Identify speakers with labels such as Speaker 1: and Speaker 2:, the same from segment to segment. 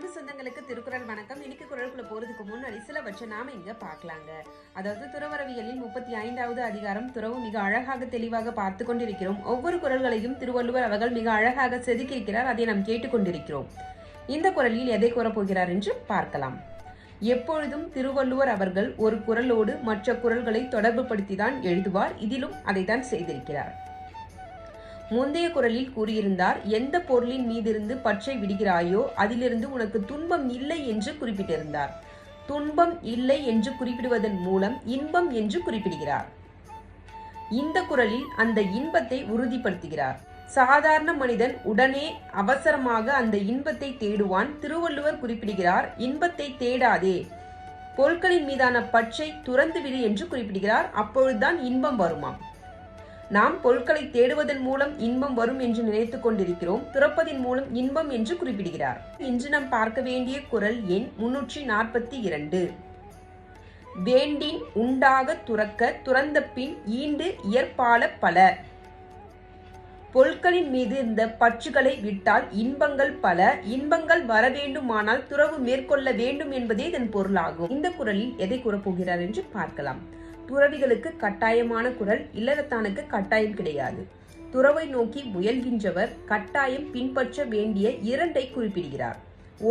Speaker 1: அன்பு சொந்தங்களுக்கு திருக்குறள் வணக்கம். இன்னைக்கு குரலுக்குள்ள போறதுக்கு முன்னாடி சிலவற்றை நாம இங்க பாக்கலாங்க அதாவது துறவரவியலில் முப்பத்தி ஐந்தாவது அதிகாரம் துறவு மிக அழகாக தெளிவாக பார்த்து கொண்டிருக்கிறோம். ஒவ்வொரு குரல்களையும் திருவள்ளுவர் அவர்கள் மிக அழகாக செதுக்கியிருக்கிறார். அதை நாம் கேட்டுக்கொண்டிருக்கிறோம் இந்த குரலில் எதை கூறப்போகிறார் என்று பார்க்கலாம். எப்பொழுதும் திருவள்ளுவர் அவர்கள் ஒரு குரலோடு மற்ற குரல்களை தொடர்புபடுத்திதான் எழுதுவார். இதிலும் அதைத்தான் செய்திருக்கிறார். முந்தைய குரலில் கூறியிருந்தார் எந்த பொருளின் மீதிருந்து பற்றை விடுகிறாயோ அதிலிருந்து உனக்கு துன்பம் இல்லை என்று குறிப்பிட்டிருந்தார். துன்பம் இல்லை என்று குறிப்பிடுவதன் மூலம் இன்பம் என்று குறிப்பிடுகிறார். இந்த குரலில் அந்த இன்பத்தை உறுதிப்படுத்துகிறார். சாதாரண மனிதன் உடனே அவசரமாக அந்த இன்பத்தை தேடுவான். திருவள்ளுவர் குறிப்பிடுகிறார் இன்பத்தை தேடாதே. பொருட்களின் மீதான பற்றை துறந்துவிடு என்று குறிப்பிடுகிறார். அப்பொழுதுதான் இன்பம் வருமாம். நாம் பொருட்களை தேடுவதன் மூலம் இன்பம் வரும் என்று நினைத்துக் கொண்டிருக்கிறோம். துறப்பதின் மூலம் இன்பம் என்று குறிப்பிடுகிறார். இன்று நாம் பார்க்க வேண்டிய குரல் எண் முன்னூற்றி நாற்பத்தி இரண்டு. வேண்டின் உண்டாக துறக்க துறந்த பின் ஈண்டு இயற்பால பல. பொருட்களின் மீது இந்த பற்றுகளை விட்டால் இன்பங்கள் பல. இன்பங்கள் வர வேண்டுமானால் துறவு மேற்கொள்ள வேண்டும் என்பதே இதன் பொருளாகும். இந்த குரலில் எதை கூறப்போகிறார் என்று பார்க்கலாம். துறவிகளுக்கு கட்டாயமான குரல் இல்லறத்தானுக்கு கட்டாயம் கிடையாது. துறவை நோக்கி முயல்கின்றவர் கட்டாயம் பின்பற்ற வேண்டிய இரண்டை குறிப்பிடுகிறார்.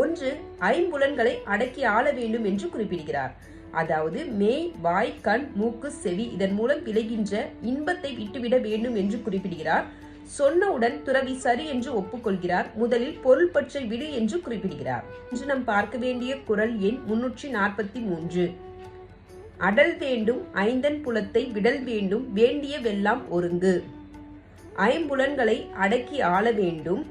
Speaker 1: ஒன்று ஐம்புலன்களை அடக்கி ஆள வேண்டும் என்று குறிப்பிடுகிறார். அதாவது மெய் வாய் கண் மூக்கு செவி இதன் மூலம் விளைகின்ற இன்பத்தை விட்டுவிட வேண்டும் என்று குறிப்பிடுகிறார். சொன்னவுடன் துறவி சரி என்று ஒப்புக்கொள்கிறார். முதலில் பொருள் பற்றை விடு என்று குறிப்பிடுகிறார். இன்று நாம் பார்க்க வேண்டிய குரல் எண் முன்னூற்றி நாற்பத்தி மூன்று. அடல் வேண்டும் ஐந்தன் புலத்தை விடல் வேண்டும் வேண்டிய வெல்லாம் ஒருங்கு. ஐம்புலன்களை அடக்கி ஆள வேண்டும்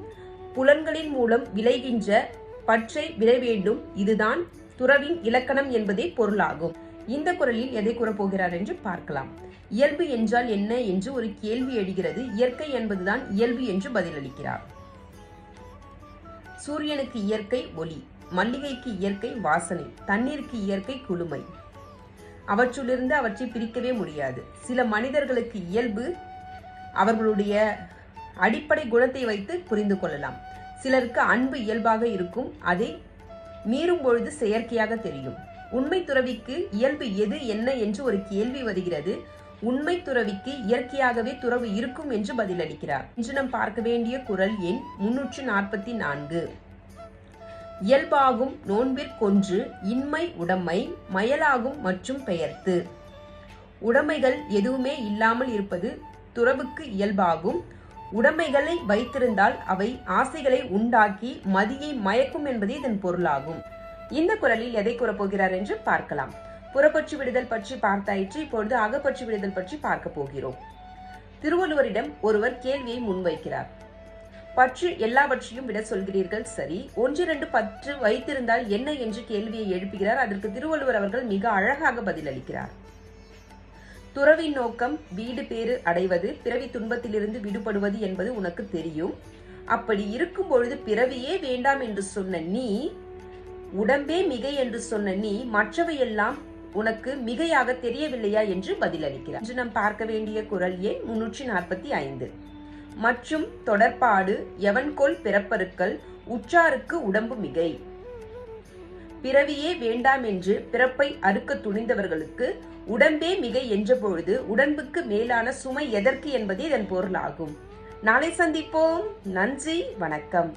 Speaker 1: புலன்களின் மூலம் விளைகின்ற பற்றை விட வேண்டும் இதுதான் துறவின் இலக்கணம் என்பதே பொருளாகும். இந்த குரலில் எதை கூறப்போகிறார் என்று பார்க்கலாம். இயல்பு என்றால் என்ன என்று ஒரு கேள்வி எழுகிறது. இயற்கை என்பதுதான் இயல்பு என்று பதிலளிக்கிறார். சூரியனுக்கு இயற்கை ஒளி மல்லிகைக்கு இயற்கை வாசனை தண்ணீருக்கு இயற்கை குளுமை அவற்றிலிருந்து அவற்றை பிரிக்கவே முடியாது. சில மனிதர்களுக்கு இயல்பு அவர்களுடைய அடிப்படை குணத்தை வைத்து புரிந்து கொள்ளலாம். சிலருக்கு அன்பு இயல்பாக இருக்கும் அதை மீறும் பொழுது செயற்கையாக தெரியும். உண்மை துறவிக்கு இயல்பு எது என்ன என்று ஒரு கேள்வி வருகிறது. உண்மை துறவிக்கு இயற்கையாகவே துறவு இருக்கும் என்று பதிலளிக்கிறார். இன்று நாம் பார்க்க வேண்டிய குரல் எண் முன்னூற்று நாற்பத்தி நான்கு. இயல்பாகும் நோன்பிற்கொன்று இன்மை உடைமை மயலாகும் மற்றும் பெயர்த்து. உடைமைகள் எதுவுமே இல்லாமல் இருப்பது துறவுக்கு இயல்பாகும். உடைமைகளை வைத்திருந்தால் அவை ஆசைகளை உண்டாக்கி மதியை மயக்கும் என்பதே இதன் பொருளாகும். இந்த குரலில் எதை கூறப்போகிறார் என்று பார்க்கலாம். புறப்பற்று விடுதல் பற்றி பார்த்தாயிற்று இப்பொழுது அகப்பற்று விடுதல் பற்றி பார்க்க போகிறோம். திருவள்ளுவரிடம் ஒருவர் கேள்வியை முன்வைக்கிறார். பற்று எல்லாவற்றையும் விட சொல்கிறீர்கள். சரி. ஒன்று ரெண்டு பற்று வைத்திருந்தால் என்ன என்று கேள்வியை எழுப்புகிறார். அதற்கு திருவள்ளுவர் அவர்கள் மிக அழகாக பதிலளிக்கிறார். துறவின் நோக்கம் வீடு பேறு அடைவது பிறவி துன்பத்திலிருந்து விடுபடுவது என்பது உனக்கு தெரியும். அப்படி இருக்கும் பொழுது பிறவியே வேண்டாம் என்று சொன்ன நீ உடம்பே மிகை என்று சொன்ன நீ மற்றவையெல்லாம் உனக்கு மிகையாக தெரியவில்லையா என்று பதிலளிக்கிறார். இன்று நாம் பார்க்க வேண்டிய குரல் எண் முன்னூற்றி நாற்பத்தி ஐந்து. மற்றும் தொடர்பாடு எவன்கொள் பிறப்பருக்கள் உற்றாருக்கு உடம்பு மிகை. பிறவியே வேண்டாம் என்று பிறப்பை அறுக்க துணிந்தவர்களுக்கு உடம்பே மிகை என்ற பொழுது உடம்புக்கு மேலான சுமை எதற்கு என்பதே இதன் பொருளாகும். நாளை சந்திப்போம். நன்றி. வணக்கம்.